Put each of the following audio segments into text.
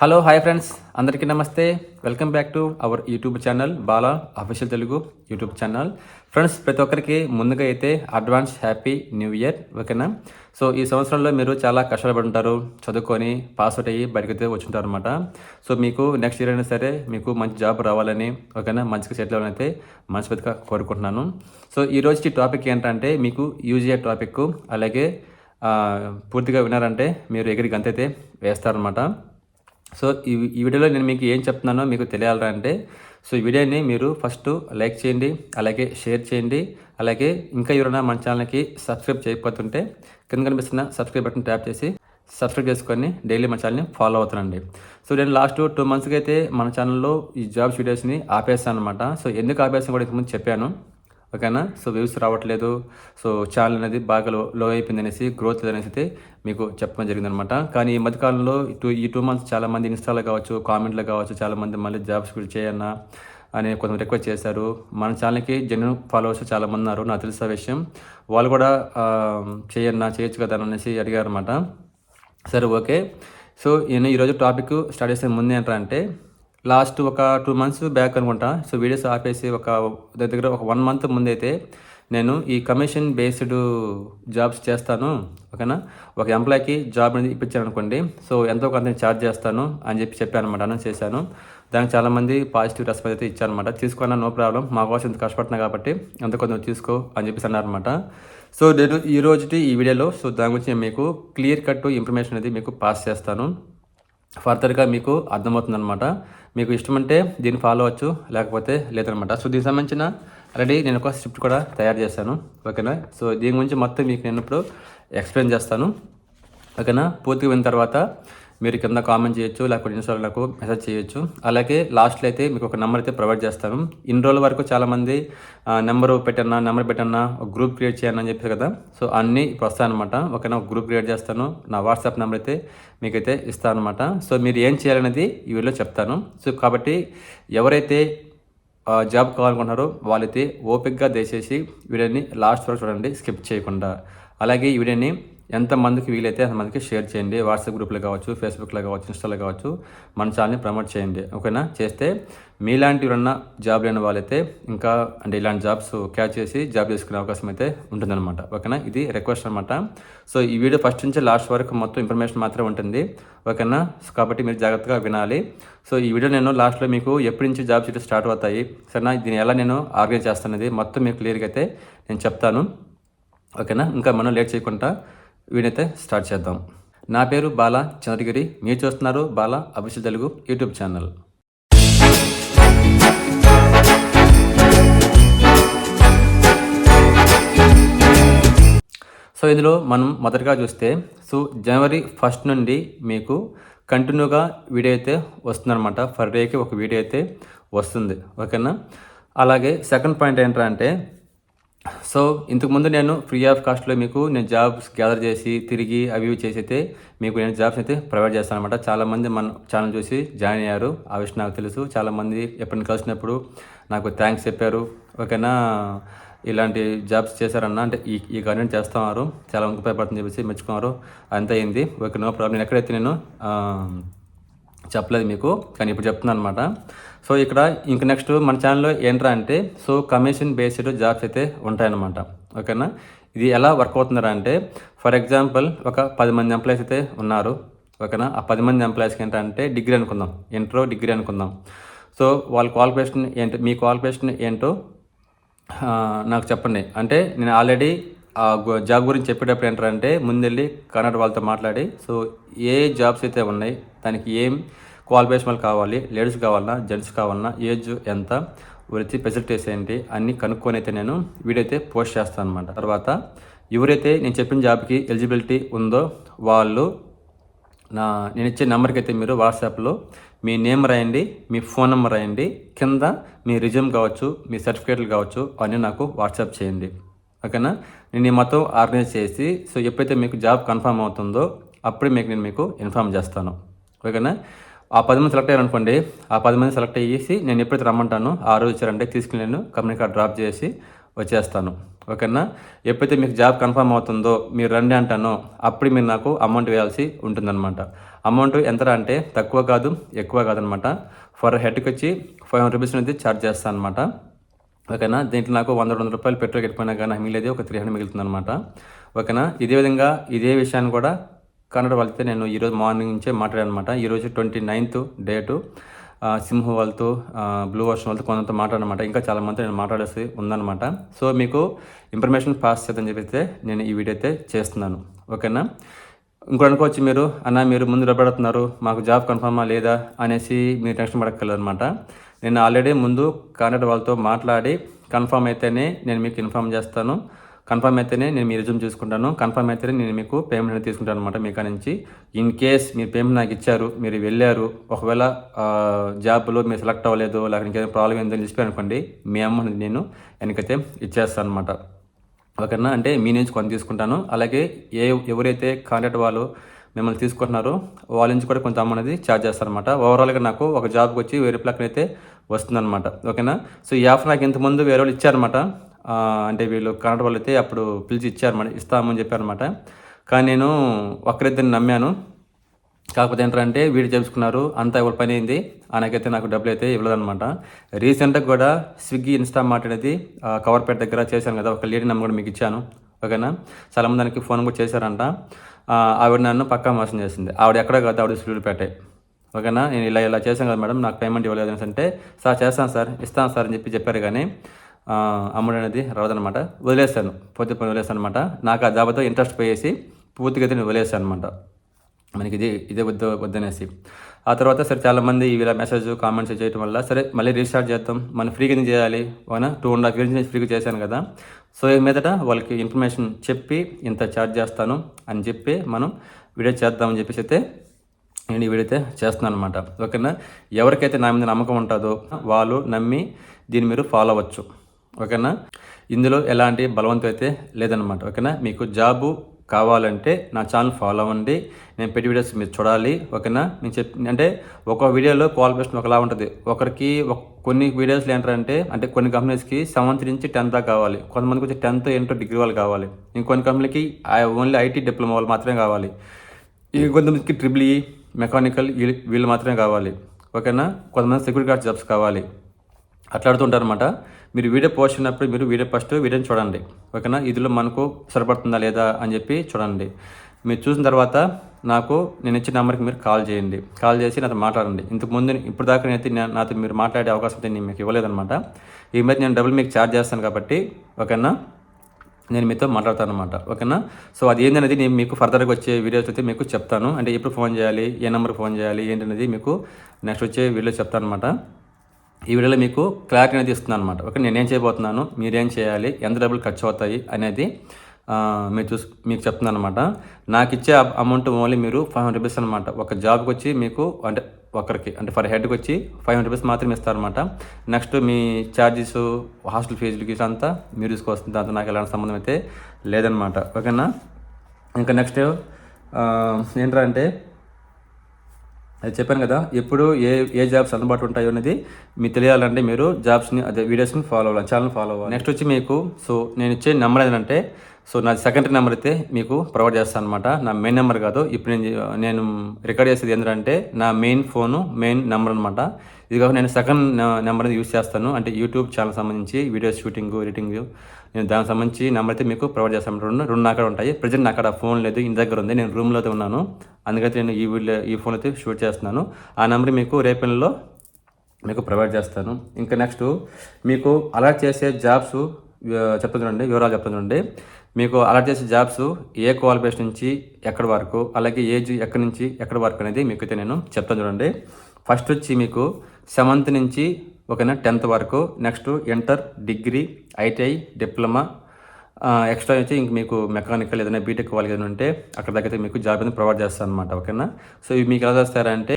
Hello hi friends అందరికీ నమస్తే. Welcome back to our YouTube channel Bala official Telugu YouTube channel friends ప్రతి ఒక్కరికి ముందుగా అయితే అడ్వాన్స్ హ్యాపీ న్యూ ఇయర్ ఓకేనా సో ఈ సంవత్సరంలో మీరు చాలా కష్టపడి ఉంటారు చదువుకొని పాస్ అవుట్ అయ్యి బయటకు అయితే వచ్చుంటారు అనమాట సో మీకు నెక్స్ట్ ఇయర్ అయినా సరే మీకు మంచి జాబ్ రావాలని ఓకేనా మంచిగా సెటిల్ అవ్వాలని అయితే మనస్ఫూర్తిగా కోరుకుంటున్నాను. సో ఈ రోజుకి టాపిక్ ఏంటంటే మీకు యూజ్ అయ్యే టాపిక్ అలాగే పూర్తిగా వినారంటే మీరు ఎగిరి గంతైతే వేస్తారనమాట సో ఈ ఈ వీడియోలో నేను మీకు ఏం చెప్తున్నానో మీకు తెలియాలరా అంటే సో ఈ వీడియోని మీరు ఫస్ట్ లైక్ చేయండి అలాగే షేర్ చేయండి అలాగే ఇంకా ఎవరైనా మన ఛానల్కి సబ్స్క్రైబ్ చేయకపోతుంటే కింద కనిపిస్తున్న సబ్స్క్రైబ్ బటన్ ట్యాప్ చేసి సబ్స్క్రైబ్ చేసుకొని డైలీ మన ఛానల్ని ఫాలో అవుతానండి సో నేను లాస్ట్ టూ మంత్స్కి అయితే మన ఛానల్లో ఈ జాబ్స్ వీడియోస్ని ఆపేస్తాను అనమాట సో ఎందుకు ఆపేస్తాను కూడా ఇంతకుముందు చెప్పాను. ఓకేనా? సో వ్యూస్ రావట్లేదు. సో ఛానల్ అనేది బాగా లో లో అయిపోయింది అనేసి గ్రోత్ అనేసి అయితే మీకు చెప్పడం జరిగిందనమాట. కానీ ఈ మధ్యకాలంలో టూ ఈ టూ మంత్స్ చాలామంది ఇన్స్టాలో కావచ్చు కామెంట్లో కావచ్చు చాలామంది మళ్ళీ జాబ్స్ కూడా చేయన్నా అని కొంతమంది రిక్వెస్ట్ చేశారు. మన ఛానల్కి జెన్యున్ ఫాలోవర్స్ చాలామంది ఉన్నారు నాకు తెలిసిన విషయం. వాళ్ళు కూడా చేయన్నా చేయొచ్చు కదా అనేసి అడిగారు అనమాట సరే ఓకే. సో నేను ఈరోజు టాపిక్ స్టార్ట్ చేసే ముందు ఏంటంటే లాస్ట్ ఒక టూ మంత్స్ బ్యాక్ అనుకుంటా. సో వీడియోస్ ఆపేసి ఒక దగ్గర ఒక వన్ మంత్ ముందైతే నేను ఈ కమిషన్ బేస్డ్ జాబ్స్ చేస్తాను ఓకేనా? ఒక ఎంప్లాయ్కి జాబ్ అనేది ఇప్పించాను అనుకోండి సో ఎంతో కొంత ఛార్జ్ చేస్తాను అని చెప్పి చెప్పాను అనమాట చేశాను. దానికి చాలామంది పాజిటివ్ రెస్పాన్స్ అయితే ఇచ్చారనమాట తీసుకున్నా నో ప్రాబ్లం మా కోసం ఇంత కష్టపడుతున్నా కాబట్టి ఎంత కొంత తీసుకో అని చెప్పేసి అన్నారనమాట సో నేను ఈ రోజుటి ఈ వీడియోలో సో దాని గురించి నేను మీకు క్లియర్ కట్ ఇన్ఫర్మేషన్ అనేది మీకు పాస్ చేస్తాను. ఫర్దర్గా మీకు అర్థమవుతుందన్నమాట. మీకు ఇష్టమంటే దీన్ని ఫాలో అవ్వచ్చు లేకపోతే లేదనమాట సో దీనికి సంబంధించిన ఆల్రెడీ నేను ఒక స్క్రిప్ట్ కూడా తయారు చేశాను. ఓకేనా? సో దీని గురించి మొత్తం మీకు నేను ఇప్పుడు ఎక్స్ప్లెయిన్ చేస్తాను. ఓకేనా? పూర్తిగా విన్న తర్వాత మీరు కింద కామెంట్ చేయొచ్చు లేకపోతే ఇన్స్టాలో నాకు మెసేజ్ చేయొచ్చు. అలాగే లాస్ట్లో అయితే మీకు ఒక నెంబర్ అయితే ప్రొవైడ్ చేస్తాను. ఇన్ని రోజుల వరకు చాలామంది నెంబర్ పెట్టన్నా నెంబర్ పెట్టన్నా ఒక గ్రూప్ క్రియేట్ చేయను అని చెప్పారు కదా. సో అన్నీ ఇప్పుడు వస్తాయన్నమాట. ఓకేనా? ఒక గ్రూప్ క్రియేట్ చేస్తాను. నా వాట్సాప్ నెంబర్ అయితే మీకైతే ఇస్తాను అనమాట సో మీరు ఏం చేయాలనేది ఈ వీడియోలో చెప్తాను. సో కాబట్టి ఎవరైతే జాబ్ కావాలనుకుంటున్నారో వాళ్ళైతే ఓపిక్గా దయచేసి వీడియోని లాస్ట్ వరకు చూడండి స్కిప్ చేయకుండా. అలాగే ఈ వీడియోని ఎంతమందికి వీలైతే అంతమందికి షేర్ చేయండి. వాట్సాప్ గ్రూప్లో కావచ్చు ఫేస్బుక్లో కావచ్చు ఇన్స్టాలో కావచ్చు మన ఛానల్ని ప్రమోట్ చేయండి. ఓకేనా? చేస్తే మీలాంటి ఎవరన్నా జాబ్ లేని వాళ్ళైతే ఇంకా అంటే ఇలాంటి జాబ్స్ క్యాచ్ చేసి జాబ్ చేసుకునే అవకాశం అయితే ఉంటుందన్నమాట. ఓకేనా? ఇది రిక్వెస్ట్ అనమాట సో ఈ వీడియో ఫస్ట్ నుంచి లాస్ట్ వరకు మొత్తం ఇన్ఫర్మేషన్ మాత్రమే ఉంటుంది. ఓకేనా? కాబట్టి మీరు జాగ్రత్తగా వినాలి. సో ఈ వీడియో నేను లాస్ట్లో మీకు ఎప్పటి నుంచి జాబ్ చేయడం స్టార్ట్ అవుతాయి సరేనా? దీన్ని ఎలా నేను ఆర్గనైజ్ చేస్తానది మొత్తం మీకు క్లియర్గా అయితే నేను చెప్తాను. ఓకేనా? ఇంకా మనం లేట్ చేయకుండా వీడైతే స్టార్ట్ చేద్దాం. నా పేరు బాలా చంద్రగిరి. మీరు చూస్తున్నారు Bala Abhishek Telugu YouTube channel. So ఇందులో మనం మొదటగా చూస్తే సో జనవరి ఫస్ట్ నుండి మీకు కంటిన్యూగా వీడియో అయితే వస్తుందన్నమాట. ఫర్ డేకి ఒక వీడియో అయితే వస్తుంది. ఓకేనా? అలాగే సెకండ్ పాయింట్ ఏంటంటే సో ఇంతకుముందు నేను ఫ్రీ ఆఫ్ కాస్ట్లో మీకు నేను జాబ్స్ గ్యాదర్ చేసి తిరిగి అవి ఇవి చేసి అయితే మీకు నేను జాబ్స్ అయితే ప్రొవైడ్ చేస్తాను అనమాట చాలామంది మన ఛానల్ చూసి జాయిన్ అయ్యారు. ఆ విషయం నాకు తెలుసు. చాలామంది ఎప్పుడైనా కలిసినప్పుడు నాకు థ్యాంక్స్ చెప్పారు. ఓకేనా? ఇలాంటి జాబ్స్ చేశారన్న అంటే ఈ ఈ గవర్నమెంట్ చేస్తున్నారు. చాలా ఉపయోగపడుతుందని చెప్పేసి మెచ్చుకున్నారు. అంత అయింది. Okay no problem. నేను ఎక్కడైతే నేను చెప్పలేదు మీకు. కానీ ఇప్పుడు చెప్తున్నాను అనమాట సో ఇక్కడ ఇంక నెక్స్ట్ మన ఛానల్లో ఏంట్రా అంటే సో కమిషన్ బేస్డ్ జాబ్స్ అయితే ఉంటాయన్నమాట. ఓకేనా? ఇది ఎలా వర్క్ అవుతుందా అంటే ఫర్ ఎగ్జాంపుల్ ఒక పది మంది ఎంప్లాయీస్ అయితే ఉన్నారు. ఓకేనా? ఆ పది మంది ఎంప్లాయీస్కి ఏంటంటే డిగ్రీ అనుకుందాం. ఇంట్రో డిగ్రీ అనుకుందాం. సో వాళ్ళ క్వాలిఫికేషన్ ఏంటి మీ క్వాలిఫికేషన్ ఏంటో నాకు చెప్పండి. అంటే నేను ఆల్రెడీ ఆ జాబ్ గురించి చెప్పేటప్పుడు ఏంటంటే ముందెళ్ళి కన్నడ వాళ్ళతో మాట్లాడి సో ఏ జాబ్స్ అయితే ఉన్నాయి దానికి ఏం క్వాలిఫికేషన్ కావాలి లేడీస్ కావాలన్నా జెంట్స్ కావాలన్నా ఏజ్ ఎంత వృత్తి ఫెసిలిటీస్ ఏంటి అన్నీ కనుక్కొని అయితే నేను వీడియో అయితే పోస్ట్ చేస్తాను అనమాట తర్వాత ఎవరైతే నేను చెప్పిన జాబ్కి ఎలిజిబిలిటీ ఉందో వాళ్ళు నా నేను ఇచ్చే నెంబర్కి అయితే మీరు వాట్సాప్లో మీ నేమ్ రాయండి మీ ఫోన్ నెంబర్ రాయండి కింద మీ రిజ్యూమ్ కావచ్చు మీ సర్టిఫికేట్లు కావచ్చు అన్నీ నాకు వాట్సాప్ చేయండి. ఓకేనా? నేను ఈ మొత్తం ఆర్గనైజ్ చేసి సో ఎప్పుడైతే మీకు జాబ్ కన్ఫర్మ్ అవుతుందో అప్పుడే మీకు నేను మీకు ఇన్ఫామ్ చేస్తాను. ఓకేనా? ఆ పది మంది సెలెక్ట్ అయ్యారు అనుకోండి ఆ పది మంది సెలెక్ట్ అయ్యేసి నేను ఎప్పుడైతే రమ్మంటానో ఆ రోజు వచ్చారంటే తీసుకుని నేను కంపెనీ కార్డ్ డ్రాప్ చేసి వచ్చేస్తాను. ఓకేనా? ఎప్పుడైతే మీకు జాబ్ కన్ఫర్మ్ అవుతుందో మీరు రండి అంటానో అప్పుడు మీరు నాకు అమౌంట్ వేయాల్సి ఉంటుందన్నమాట. అమౌంట్ ఎంత అంటే తక్కువ కాదు ఎక్కువ కాదనమాట ఫర్ హెడ్కి వచ్చి ఫైవ్ హండ్రెడ్ రూపీస్ అనేది ఛార్జ్ చేస్తాను అనమాట ఓకేనా? దీంట్లో నాకు వంద రెండు రూపాయలు పెట్రోల్ కట్టిపోయినా కానీ మిగిలేదు ఒక త్రీ హండ్రెడ్ మిగులుతుంది అనమాట ఓకేనా? ఇదే విధంగా ఇదే విషయాన్ని కూడా కన్నడ వాళ్ళతో నేను ఈరోజు మార్నింగ్ నుంచే మాట్లాడానమాట. ఈరోజు ట్వంటీ నైన్త్ డేటు. సింహ వాళ్ళతో బ్లూ వర్షన్ వాళ్ళతో కొంత మాట్లాడనమాట. ఇంకా చాలా మంది నేను మాట్లాడేసి ఉందన్నమాట. సో మీకు ఇన్ఫర్మేషన్ పాస్ చేద్దని చెప్పితే నేను ఈ వీడియో అయితే చేస్తున్నాను. ఓకేనా? ఇంకో అనుకోవచ్చు మీరు అన్న మీరు ముందు నిలబడుతున్నారు. మాకు జాబ్ కన్ఫర్మా లేదా? అనేసి మీరు టెన్షన్ పడక్కర్లేదు అనమాట నేను ఆల్రెడీ ముందు కాంటాక్ట్ వాళ్ళతో మాట్లాడి కన్ఫర్మ్ అయితేనే నేను మీకు ఇన్ఫామ్ చేస్తాను. కన్ఫర్మ్ అయితేనే నేను మీ రిజ్యూమ్ చూసుకుంటాను. కన్ఫర్మ్ అయితేనే నేను మీకు పేమెంట్ అనేది తీసుకుంటాను అనమాట మీ నుంచి. ఇన్ కేస్ మీరు పేమెంట్ నాకు ఇచ్చారు మీరు వెళ్ళారు ఒకవేళ జాబ్లో మీరు సెలెక్ట్ అవ్వలేదు లేకపోతే ఇంకేదైనా ప్రాబ్లం ఏందని చెప్పి అనుకోండి మీ అమౌంట్ నేను వెనకైతే ఇచ్చేస్తాను అనమాట ఓకేనా? అంటే మీ నుంచి కొంత తీసుకుంటాను. అలాగే ఏ ఎవరైతే కాంటాక్ట్ వాళ్ళు మిమ్మల్ని తీసుకుంటున్నారో వాళ్ళ నుంచి కూడా కొంత అమౌంట్ అనేది ఛార్జ్ చేస్తారనమాట ఓవరాల్గా నాకు ఒక జాబ్కి వచ్చి వేరే ప్లక్ అయితే వస్తుందన్నమాట. ఓకేనా? సో ఈ యాప్ నాకు ఇంతకుముందు వేరే వాళ్ళు ఇచ్చారనమాట అంటే వీళ్ళు కన్నడ వాళ్ళు అయితే అప్పుడు పిలిచి ఇచ్చారు మన ఇస్తామని చెప్పారనమాట కానీ నేను ఒక్కరిద్దరిని నమ్మాను. కాకపోతే ఏంటంటే వీడు చేపించుకున్నారు అంతా ఎవరి పని అయింది ఆయనకైతే నాకు డబ్బులు అయితే ఇవ్వలేదనమాట రీసెంట్గా కూడా స్విగ్గీ ఇన్స్టా అనేది కవర్పేట దగ్గర చేశాను కదా ఒక లేడీ నెంబర్ కూడా మీకు ఇచ్చాను ఓకేనా? చాలామంది దానికి ఫోన్ కూడా చేశారంట. ఆవిడ నన్ను పక్కా మోసం చేసింది. ఆవిడ ఎక్కడ కాదు ఆవిడ సూర్యుడుపేటే ఓకేనా? నేను ఇలా ఇలా చేశాను కదా మేడం నాకు పేమెంట్ ఇవ్వలేదు అని అంటే సార్ చేస్తాను సార్ ఇస్తాను సార్ అని చెప్పి చెప్పారు కానీ అమౌంట్ అనేది రాదనమాట వదిలేస్తాను పొద్దు పని వదిలేస్తాను అనమాట నాకు ఆ జాబతో ఇంట్రెస్ట్ పోయేసి పూర్తిగా అయితే నేను వదిలేస్తాను అనమాట మనకి ఇది ఇదే వద్ద వద్దనేసి. ఆ తర్వాత సరే చాలామంది ఇలా మెసేజ్ కామెంట్స్ చేయడం వల్ల సరే మళ్ళీ రీస్టార్ట్ చేద్దాం. మనం ఫ్రీగా ఎందుకు చేయాలి? ఓనా టూ అండ్ హాఫ్ ఇయర్స్ ఫ్రీగా చేశాను కదా. సో ఈ మీదట వాళ్ళకి ఇన్ఫర్మేషన్ చెప్పి ఇంత ఛార్జ్ చేస్తాను అని చెప్పి మనం వీడియో చేద్దామని చెప్పేసి అయితే నేను ఈ వీడియో అయితే చేస్తున్నాను అనమాట ఓకేనా? ఎవరికైతే నా మీద నమ్మకం ఉంటుందో వాళ్ళు నమ్మి దీన్ని మీరు ఫాలో అవ్వచ్చు. ఓకేనా? ఇందులో ఎలాంటి బలవంతం అయితే లేదనమాట ఓకేనా? మీకు జాబు కావాలంటే నా ఛానల్ ఫాలో అవ్వండి. నేను పెట్టి వీడియోస్ మీరు చూడాలి ఓకేనా? నేను చెప్ అంటే ఒక వీడియోలో క్వాలిఫికేషన్ ఒకలా ఉంటుంది. ఒకరికి కొన్ని వీడియోస్లో ఏంటంటే అంటే కొన్ని కంపెనీస్కి సెవెంత్ నుంచి టెన్త్ దాకా కావాలి. కొంతమందికి వచ్చి టెన్త్ ఏంటో డిగ్రీ వాళ్ళు కావాలి. ఇంకొన్ని కంపెనీకి ఓన్లీ ఐటీ డిప్లొమా వాళ్ళు మాత్రమే కావాలి. ఇంకొంతమందికి ట్రిపుల్ ఈ మెకానికల్ వీళ్ళు మాత్రమే కావాలి. ఓకేనా? కొంతమంది సెక్యూరిటీ గార్డ్ జాబ్స్ కావాలి. అట్లా అనమాట మీరు వీడియో పోస్ట్ మీరు వీడియో ఫస్ట్ వీడియోని చూడండి. ఓకేనా? ఇదిలో మనకు సరిపడుతుందా లేదా అని చెప్పి చూడండి. మీరు చూసిన తర్వాత నాకు నేను ఇచ్చిన నెంబర్కి మీరు కాల్ చేయండి. కాల్ చేసి నాతో మాట్లాడండి. ఇంతకు ముందు ఇప్పుడు దాకా నేనైతే నాతో మీరు మాట్లాడే అవకాశం అయితే నేను మీకు ఇవ్వలేదన్నమాట. ఈ మధ్య నేను డబ్బులు మీకు ఛార్జ్ చేస్తాను కాబట్టి ఓకేనా? నేను మీతో మాట్లాడతాను అనమాట ఓకేనా? సో అది ఏంటనేది నేను మీకు ఫర్దర్గా వచ్చే వీడియోస్ అయితే మీకు చెప్తాను. అంటే ఎప్పుడు ఫోన్ చేయాలి ఏ నెంబర్కి ఫోన్ చేయాలి ఏంటనేది మీకు నెక్స్ట్ వచ్చే వీడియో చెప్తాను అనమాట ఈ వీడియోలో మీకు క్లారిటీ అనేది ఇస్తున్నాను అనమాట ఓకే నేనేం చేయబోతున్నాను మీరేం చేయాలి ఎంత డబ్బులు ఖర్చు అవుతాయి అనేది మీరు చూసి మీకు చెప్తున్నాను అనమాట నాకు ఇచ్చే అమౌంట్ ఓన్లీ మీరు ఫైవ్ హండ్రెడ్ రూపీస్ అనమాట ఒక జాబ్కి వచ్చి మీకు అంటే ఒకరికి అంటే ఫర్ హెడ్కి వచ్చి ఫైవ్ హండ్రెడ్ రూపీస్ మాత్రమే ఇస్తారనమాట నెక్స్ట్ మీ ఛార్జెస్ హాస్టల్ ఫీజులు గీస్ అంతా మీరు తీసుకొస్తుంది దాంతో నాకు ఎలాంటి సంబంధం అయితే లేదనమాట ఓకేనా? ఇంకా నెక్స్ట్ ఏంటంటే అది చెప్పాను కదా ఎప్పుడు ఏ ఏ జాబ్స్ అందుబాటు ఉంటాయో అనేది మీకు తెలియాలంటే మీరు జాబ్స్ని అదే వీడియోస్ని ఫాలో అవ్వాలి ఛానల్ ఫాలో అవ్వాలి. నెక్స్ట్ వచ్చి మీకు సో నేను ఇచ్చే నెంబర్ ఏంటంటే సో నా సెకండరీ నెంబర్ అయితే మీకు ప్రొవైడ్ చేస్తాను అనమాట నా మెయిన్ నెంబర్ కాదు ఇప్పుడు నేను నేను రికార్డ్ చేసేది ఏంటంటే నా మెయిన్ ఫోను మెయిన్ నెంబర్ అనమాట ఇది కాకుండా నేను సెకండ్ నెంబర్ యూస్ చేస్తాను. అంటే యూట్యూబ్ ఛానల్ సంబంధించి వీడియోస్ షూటింగ్ ఎడిటింగ్ నేను దానికి సంబంధించి నెంబర్ అయితే మీకు ప్రొవైడ్ చేస్తాను. రెండు రెండు అక్కడ ఉంటాయి. ప్రజెంట్ అక్కడ ఫోన్ లేదు ఇంటి దగ్గర ఉంది. నేను రూమ్లో అయితే ఉన్నాను. అందుకైతే నేను ఈ వీడియో ఈ ఫోన్ అయితే షూట్ చేస్తున్నాను. ఆ నెంబర్ మీకు రేపెన్లో మీకు ప్రొవైడ్ చేస్తాను. ఇంకా నెక్స్ట్ మీకు అలర్ట్ చేసే జాబ్స్ చెప్తుందండి వివరాలు చెప్తుందండి మీకు అలర్ట్ చేసే జాబ్స్ ఏ క్వాలిఫికేషన్ నుంచి ఎక్కడి వరకు అలాగే ఏజ్ ఎక్కడి నుంచి ఎక్కడి వరకు అనేది మీకు అయితే నేను చెప్తాను చూడండి. ఫస్ట్ వచ్చి మీకు సెవెంత్ నుంచి ఓకేనా? టెన్త్ వరకు. Next inter degree ITI diploma. Extra వచ్చి ఇంక మీకు మెకానికల్ ఏదైనా బీటెక్ వాళ్ళకి ఏదైనా ఉంటే అక్కడ దగ్గర మీకు జాబ్ అనేది ప్రొవైడ్ చేస్తాను అనమాట ఓకేనా? సో ఇవి మీకు ఎలా చేస్తారంటే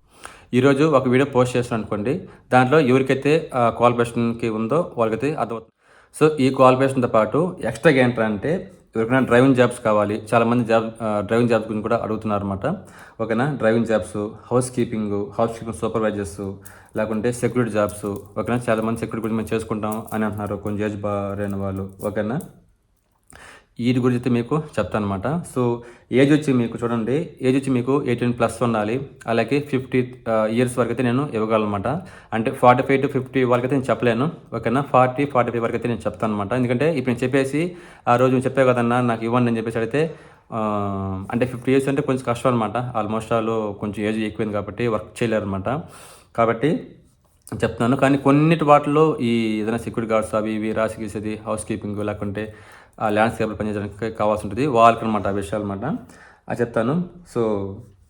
ఈరోజు ఒక వీడియో పోస్ట్ చేస్తాను అనుకోండి దాంట్లో ఎవరికైతే క్వాలిఫికేషన్కి ఉందో వాళ్ళకైతే అర్థమవుతుంది. సో ఈ క్వాలిఫికేషన్తో పాటు ఎక్స్ట్రాగా ఏంటంటే ఎవరికైనా డ్రైవింగ్ జాబ్స్ కావాలి. చాలామంది జాబ్ డ్రైవింగ్ జాబ్స్ గురించి కూడా అడుగుతున్నారు అనమాట ఓకేనా? Driving jobs housekeeping housekeeping supervisors లేకుంటే సెక్యూరిటీ జాబ్స్ ఓకేనా? చాలామంది సెక్యూరిటీ గురించి మేము చేసుకుంటాం అని అంటున్నారు. కొంచెం ఏజ్ బారైన వాళ్ళు. ఓకేనా? వీటి గురించి అయితే మీకు చెప్తాను అనమాట సో ఏజ్ వచ్చి మీకు చూడండి. ఏజ్ వచ్చి మీకు ఎయిటీన్ ప్లస్ ఉండాలి. అలాగే ఫిఫ్టీ ఇయర్స్ వరకు అయితే నేను ఇవ్వగలనమాట. అంటే ఫార్టీ ఫైవ్ టు ఫిఫ్టీ వరకు అయితే నేను చెప్పలేను. ఓకేనా? ఫార్టీ ఫార్టీ ఫైవ్ వరకు అయితే నేను చెప్తాను అనమాట ఎందుకంటే ఇప్పుడు నేను చెప్పేసి ఆ రోజు నేను చెప్పావు కదన్నా నాకు ఇవ్వండి అని చెప్పేసి అయితే అంటే ఫిఫ్టీ ఇయర్స్ అంటే కొంచెం కష్టం అనమాట. ఆల్మోస్ట్ వాళ్ళు కొంచెం ఏజ్ ఎక్కువైంది కాబట్టి వర్క్ చేయలేరు అనమాట కాబట్టి చెప్తున్నాను. కానీ కొన్నిటి వాటిలో ఈ ఏదైనా సెక్యూరిటీ గార్డ్స్ అవి ఇవి రాసి గీసేది హౌస్ కీపింగ్ లేకుంటే ల్యాండ్స్కేప్లో పనిచేయడానికి కావాల్సి ఉంటుంది వాళ్ళకి అనమాట ఆ విషయాలు అనమాట అది చెప్తాను. సో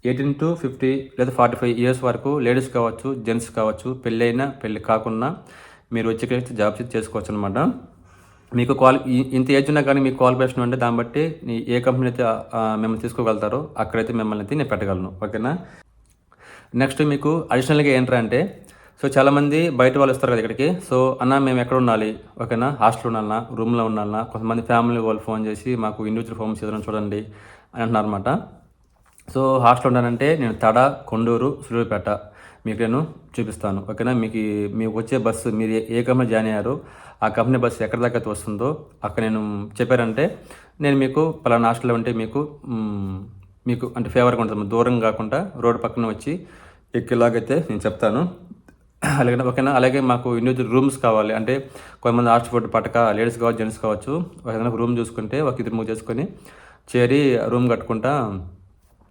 ఎయిటీన్ టు ఫిఫ్టీ లేదా ఫార్టీ ఫైవ్ ఇయర్స్ వరకు లేడీస్ కావచ్చు జెంట్స్ కావచ్చు పెళ్ళి అయినా పెళ్ళి కాకుండా మీరు వచ్చి జాబ్ చేసుకోవచ్చు అనమాట మీకు క్వాలి ఇంత ఏజ్ ఉన్నా కానీ మీకు క్వాలిఫికేషన్ ఉంటే దాన్ని బట్టి ఏ కంపెనీ అయితే మిమ్మల్ని తీసుకోగలుగుతారో అక్కడైతే మిమ్మల్ని అయితే నేను పెట్టగలను. ఓకేనా? నెక్స్ట్ మీకు అడిషనల్గా ఏంటంటే సో చాలామంది బయట వాళ్ళు వస్తారు కదా ఇక్కడికి. సో అన్న మేము ఎక్కడ ఉండాలి? ఓకేనా? హాస్టల్ ఉండాలన్నా రూమ్లో ఉండాలన్నా కొంతమంది ఫ్యామిలీ వాళ్ళు ఫోన్ చేసి మాకు ఇండివిజువల్ హోమ్స్ ఏదైనా చూడండి అని అంటున్నారు అనమాట సో హాస్టల్ ఉండాలంటే నేను తడ కొండూరు సూర్యాపేట మీకు నేను చూపిస్తాను. ఓకేనా? మీకు మీకు వచ్చే బస్సు మీరు ఏ- కంపెనీ జాయిన్ అయ్యారో? ఆ కంపెనీ బస్సు ఎక్కడి దాకా అయితే వస్తుందో అక్కడ నేను చెప్పారంటే నేను మీకు పలానా హాస్టల్లో ఉంటే మీకు మీకు అంటే ఫేవర్గా ఉంటుంది. దూరం కాకుండా రోడ్డు పక్కన వచ్చి ఎక్కేలాగైతే నేను చెప్తాను. అలాగే ఓకేనా? అలాగే మాకు ఇండివిజువల్ రూమ్స్ కావాలి. అంటే కొంతమంది హాస్టల్ ఫుడ్ పట్టక లేడీస్ కావచ్చు జెంట్స్ కావచ్చు ఏదైనా రూమ్ చూసుకుంటే ఒక ఇద్దరు మూవ్ చేసుకొని చేరి రూమ్ కట్టుకుంటా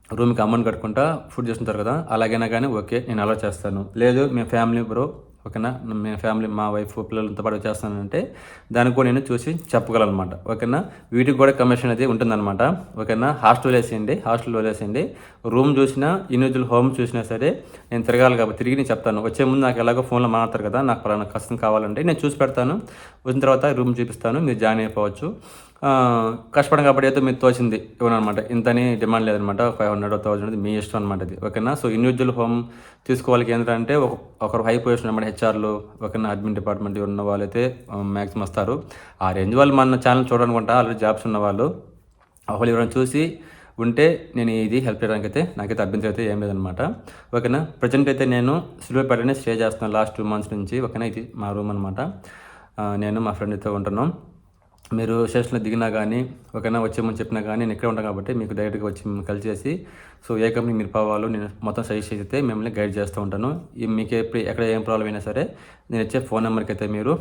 రూమ్కి అమౌంట్ కట్టుకుంటా ఫుడ్ చేస్తుంటారు కదా? అలాగైనా కానీ ఓకే నేను అలా చేస్తాను. లేదు మేము ఫ్యామిలీ బ్రో ఓకేనా? మేము ఫ్యామిలీ మా వైఫ్ పిల్లలతో పాటు వచ్చేస్తానంటే దానికి కూడా నేను చూసి చెప్పగలనమాట. ఓకేనా? వీటికి కూడా కమిషన్ అయితే ఉంటుందన్నమాట. ఓకేనా? హాస్టల్ వేసేయండి హాస్టల్ వదిలేసేయండి. రూమ్ చూసినా ఇండివిజువల్ హోమ్ చూసినా సరే నేను తిరగాలి కాబట్టి తిరిగి నేను చెప్తాను. వచ్చే ముందు నాకు ఎలాగో ఫోన్లో మాట్లాడతారు కదా నాకు పలానా కష్టం కావాలంటే నేను చూసి పెడతాను. వచ్చిన తర్వాత రూమ్ చూపిస్తాను మీరు జాయిన్ అయిపోవచ్చు. కష్టపడం కాబట్టి అయితే మీకు తోచింది ఇవ్వనమాట. ఇంతని డిమాండ్ లేదనమాట. ఫైవ్ హండ్రెడ్ థౌసండ్ మీ ఇష్టం అనమాట ఇది. ఓకేనా? సో ఇండివిజువల్ హోమ్ తీసుకోవాలి ఏంటంటే ఒక ఒకరు హై పొజిషన్ అనమాట హెచ్ఆర్లు ఓకేనా అడ్మిన్ డిపార్ట్మెంట్ ఉన్న వాళ్ళైతే మ్యాక్సిమం వస్తారు. ఆ రేంజ్ వాళ్ళు మన ఛానల్ చూడాలనుకుంటా ఆల్రెడీ జాబ్స్ ఉన్న వాళ్ళు ఒకళ్ళు ఎవరైనా చూసి ఉంటే నేను ఇది హెల్ప్ చేయడానికి అయితే నాకైతే అభ్యంతరం అయితే ఏం లేదనమాట. ఓకేనా? ప్రజెంట్ అయితే నేను సిల్వర్పేటనే స్టే చేస్తున్నాను లాస్ట్ టూ మంత్స్ నుంచి. ఓకేనా? ఇది మా రూమ్ అనమాట. నేను మా ఫ్రెండ్ అయితే ఉంటున్నాం. మీరు స్టేషన్లో దిగినా కానీ ఓకేనా వచ్చేమని చెప్పినా కానీ నేను ఇక్కడే ఉంటాను కాబట్టి మీకు డైరెక్ట్గా వచ్చి మిమ్మల్ని కలిసి చేసి సో ఏ కంపెనీ మీరు పోవాలో నేను మొత్తం సజెస్ట్ చేస్తే మిమ్మల్ని గైడ్ చేస్తూ ఉంటాను. మీకు ఎప్పుడు ఎక్కడ ఏం ప్రాబ్లం అయినా సరే నేను ఇచ్చే ఫోన్ నెంబర్కి అయితే మీరు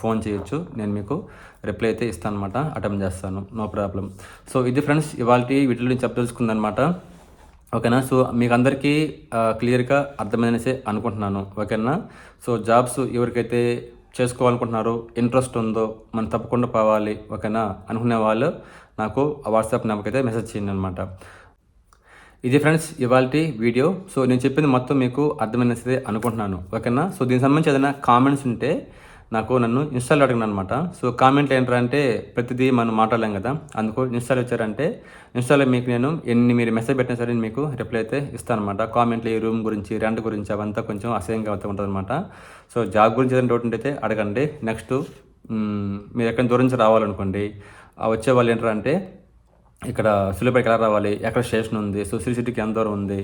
ఫోన్ చేయొచ్చు. నేను మీకు రిప్లై అయితే ఇస్తాను అనమాట అటెంప్ట్ చేస్తాను. No problem. సో ఇది ఫ్రెండ్స్ ఇవాళ వీటిలో నేను చెప్పదలుచుకుందనమాట ఓకేనా? సో మీకు అందరికీ క్లియర్గా అర్థమైనసే అనుకుంటున్నాను. ఓకేనా? సో జాబ్స్ ఎవరికైతే చేసుకోవాలనుకుంటున్నారో ఇంట్రెస్ట్ ఉందో మనం తప్పకుండా పోవాలి ఓకేనా? అనుకునే వాళ్ళు నాకు ఆ వాట్సాప్ నెంబర్కి అయితే మెసేజ్ చేయండి అనమాట ఇది ఫ్రెండ్స్ ఇవాళ వీడియో. సో నేను చెప్పింది మొత్తం మీకు అర్థమైనది అనుకుంటున్నాను ఓకేనా? సో దీనికి సంబంధించి ఏదైనా కామెంట్స్ ఉంటే నాకు నన్ను ఇన్స్టాల్ అడిగిన అనమాట సో కామెంట్లు ఏంటంటే ప్రతిదీ మనం మాట్లాడలేం కదా. అందుకు ఇన్స్టాల్ వచ్చారంటే ఇన్స్టాల్లో మీకు నేను ఎన్ని మీరు మెసేజ్ పెట్టినా సరే మీకు రిప్లై అయితే ఇస్తాను అనమాట కామెంట్లు ఈ రూమ్ గురించి రెంట్ గురించి అవంతా కొంచెం అసహ్యంగా అవుతూ ఉంటుంది అనమాట సో జాబ్ గురించి ఏదైనా డౌట్ ఉంటే అడగండి. నెక్స్ట్ మీరు ఎక్కడి దూరం నుంచి రావాలనుకోండి వచ్చే వాళ్ళు ఏంటంటే ఇక్కడ సులుపైకి ఎలా రావాలి ఎక్కడ స్టేషన్ ఉంది సో శ్రీ సిటీకి ఎంత దూరం ఉంది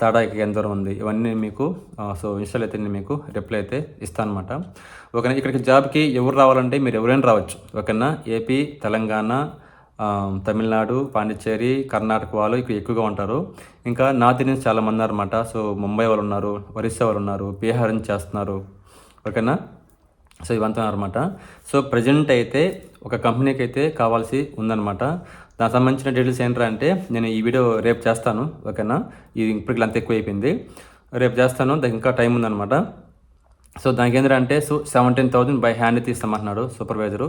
తాడాకి ఎంత దూరం ఉంది ఇవన్నీ మీకు సో ఇన్స్టాల్ అయితే నేను మీకు రిప్లై అయితే ఇస్తాను అనమాట ఓకేనా ఇక్కడికి జాబ్కి ఎవరు రావాలంటే మీరు ఎవరైనా రావచ్చు. ఓకేనా ఏపీ తెలంగాణ తమిళనాడు పాండిచ్చేరి కర్ణాటక వాళ్ళు ఇక్కడ ఎక్కువగా ఉంటారు. ఇంకా నార్త్ ఇండియన్స్ చాలామంది అనమాట సో ముంబై వాళ్ళు ఉన్నారు ఒరిస్సా వాళ్ళు ఉన్నారు బీహార్ నుంచి చేస్తున్నారు. ఓకేనా సో ఇవంతా అనమాట సో ప్రజెంట్ అయితే ఒక కంపెనీకి అయితే కావాల్సి ఉందన్నమాట. దానికి సంబంధించిన డీటెయిల్స్ ఏంటంటే అంటే నేను ఈ వీడియో రేపు చేస్తాను ఓకేనా? ఇది ఇప్పటికి అంత ఎక్కువ అయిపోయింది. రేపు చేస్తాను దానికి ఇంకా టైం ఉందన్నమాట. సో దానికి ఏంటంటే so seventeen thousand by hand తీస్తామంటున్నాడు supervisor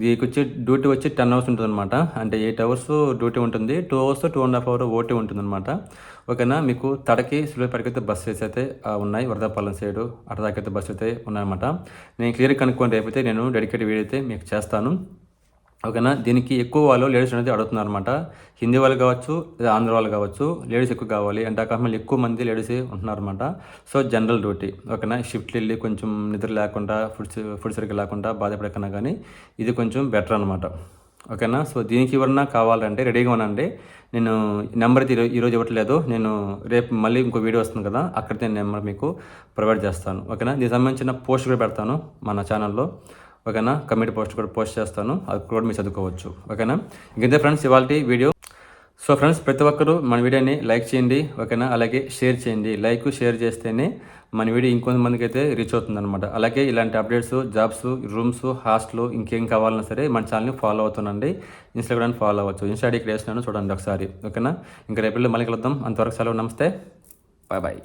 దీనికి వచ్చి డ్యూటీ వచ్చి టెన్ అవర్స్ ఉంటుంది అనమాట అంటే ఎయిట్ అవర్స్ డ్యూటీ ఉంటుంది. Two hours two and half hour OT ఉంటుంది అనమాట ఓకేనా? మీకు తడకి సులువుపడికి అయితే బస్సెస్ అయితే ఉన్నాయి. వరదాపాలెం సైడు అటదాకైతే బస్సు అయితే ఉన్నాయన్నమాట. నేను క్లియర్ కనుక్కొని రేపైతే నేను డెడికేట్ వీడియో అయితే మీకు చేస్తాను. ఓకేనా? దీనికి ఎక్కువ వాళ్ళు లేడీస్ అనేది అడుగుతున్నారు అనమాట హిందీ వాళ్ళు కావచ్చు లేదా ఆంధ్ర వాళ్ళు కావచ్చు లేడీస్ ఎక్కువ కావాలి అంటే ఆ ఎక్కువ మంది లేడీస్ ఉంటున్నారన్నమాట. సో జనరల్ డ్యూటీ ఓకేనా? షిఫ్ట్లు వెళ్ళి కొంచెం నిద్ర లేకుండా ఫుడ్ ఫుడ్ సరిగ్గా లేకుండా బాధపడకన్నా కానీ ఇది కొంచెం బెటర్ అనమాట ఓకేనా? సో దీనికి ఎవరన్నా కావాలంటే రెడీగా ఉన్నాండి నేను నెంబర్ అయితే ఈరోజు ఇవ్వట్లేదు. నేను రేపు మళ్ళీ ఇంకో వీడియో వస్తుంది కదా అక్కడితే నేను నెంబర్ మీకు ప్రొవైడ్ చేస్తాను. ఓకేనా? దీనికి సంబంధించిన పోస్ట్ కూడా పెడతాను మన ఛానల్లో. ఓకేనా? కమిటీ పోస్ట్ కూడా పోస్ట్ చేస్తాను. అది కూడా మీరు చదువుకోవచ్చు. ఓకేనా? ఇంకంతే ఫ్రెండ్స్ ఇవాళ వీడియో. సో ఫ్రెండ్స్ ప్రతి ఒక్కరూ మన వీడియోని లైక్ చేయండి. ఓకేనా? అలాగే షేర్ చేయండి. లైక్ షేర్ చేస్తేనే మన వీడియో ఇంకొంతమందికి అయితే రీచ్ అవుతుంది అనమాట అలాగే ఇలాంటి అప్డేట్స్ జాబ్స్ రూమ్స్ హాస్టల్ ఇంకేం కావాలన్నా సరే మన ఛానల్ని ఫాలో అవుతానండి ఇన్స్టాగ్రామ్ ఫాలో అవ్వచ్చు. ఇన్స్టాడీ ఇక్కడ క్రియేషన్ చూడండి ఒకసారి. ఓకేనా? ఇంకా రేపు మళ్ళీ కలుద్దాం. అంతవరకు సెలవు. నమస్తే. Bye bye.